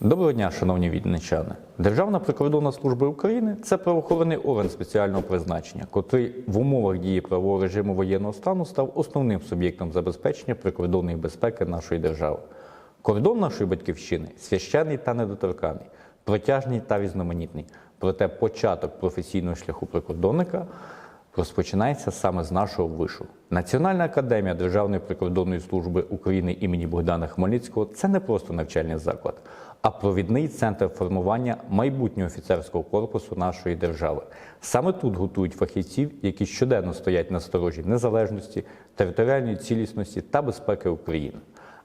Доброго дня, шановні відничани. Державна прикордонна служба України це правоохоронний орган спеціального призначення, котрий в умовах дії правового режиму воєнного стану став основним суб'єктом забезпечення прикордонної безпеки нашої держави. Кордон нашої батьківщини священний та недоторканий, протяжний та різноманітний. Проте початок професійного шляху прикордонника розпочинається саме з нашого вишу. Національна академія Державної прикордонної служби України імені Богдана Хмельницького це не просто навчальний заклад, а провідний центр формування майбутнього офіцерського корпусу нашої держави. Саме тут готують фахівців, які щоденно стоять на сторожі незалежності, територіальної цілісності та безпеки України.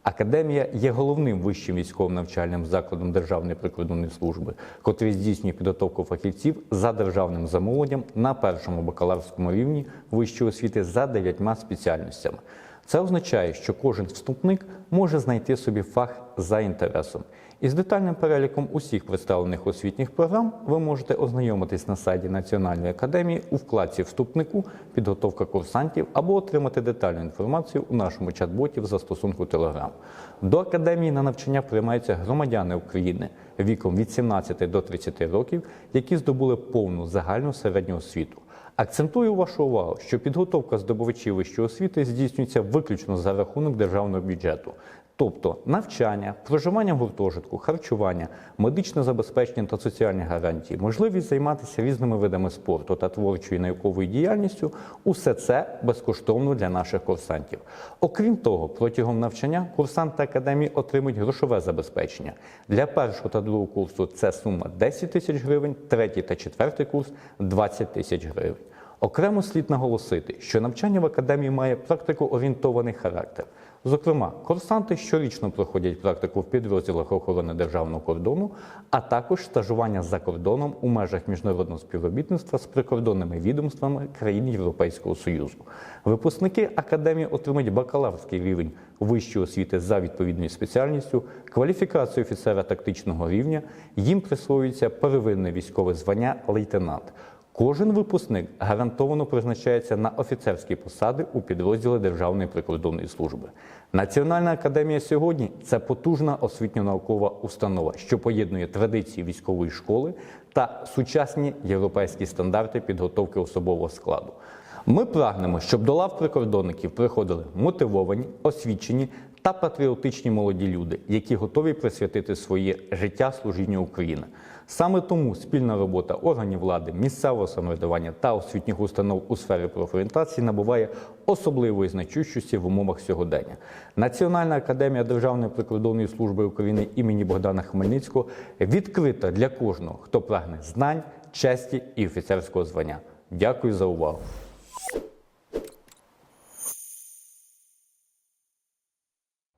Академія є головним вищим військовим навчальним закладом Державної прикордонної служби, котрий здійснює підготовку фахівців за державним замовленням на першому бакалаврському рівні вищої освіти за дев'ятьма спеціальностями. Це означає, що кожен вступник може знайти собі фах за інтересом. Із детальним переліком усіх представлених освітніх програм ви можете ознайомитись на сайті Національної академії у вкладці Вступнику, підготовка курсантів або отримати детальну інформацію у нашому чат-боті в застосунку Telegram. До академії на навчання приймаються громадяни України віком від 17 до 30 років, які здобули повну загальну середню освіту. Акцентую вашу увагу, що підготовка здобувачів вищої освіти здійснюється виключно за рахунок державного бюджету. Тобто навчання, проживання в гуртожитку, харчування, медичне забезпечення та соціальні гарантії, можливість займатися різними видами спорту та творчою і науковою діяльністю усе це безкоштовно для наших курсантів. Окрім того, протягом навчання курсанти академії отримують грошове забезпечення. Для першого та другого курсу це сума 10 тисяч гривень, третій та четвертий курс 20 тисяч гривень. Окремо слід наголосити, що навчання в академії має практико-орієнтований характер. Зокрема, курсанти щорічно проходять практику в підрозділах охорони державного кордону, а також стажування за кордоном у межах міжнародного співробітництва з прикордонними відомствами країн Європейського Союзу. Випускники академії отримують бакалаврський рівень вищої освіти за відповідною спеціальністю, кваліфікацію офіцера тактичного рівня. Їм присвоюється первинне військове звання лейтенант. Кожен випускник гарантовано призначається на офіцерські посади у підрозділи Державної прикордонної служби. Національна академія сьогодні це потужна освітньо-наукова установа, що поєднує традиції військової школи та сучасні європейські стандарти підготовки особового складу. Ми прагнемо, щоб до лав прикордонників приходили мотивовані, освічені та патріотичні молоді люди, які готові присвятити своє життя служінню України. Саме тому спільна робота органів влади, місцевого самоврядування та освітніх установ у сфері профорієнтації набуває особливої значущості в умовах сьогодення. Національна академія Державної прикордонної служби України імені Богдана Хмельницького відкрита для кожного, хто прагне знань, честі і офіцерського звання. Дякую за увагу.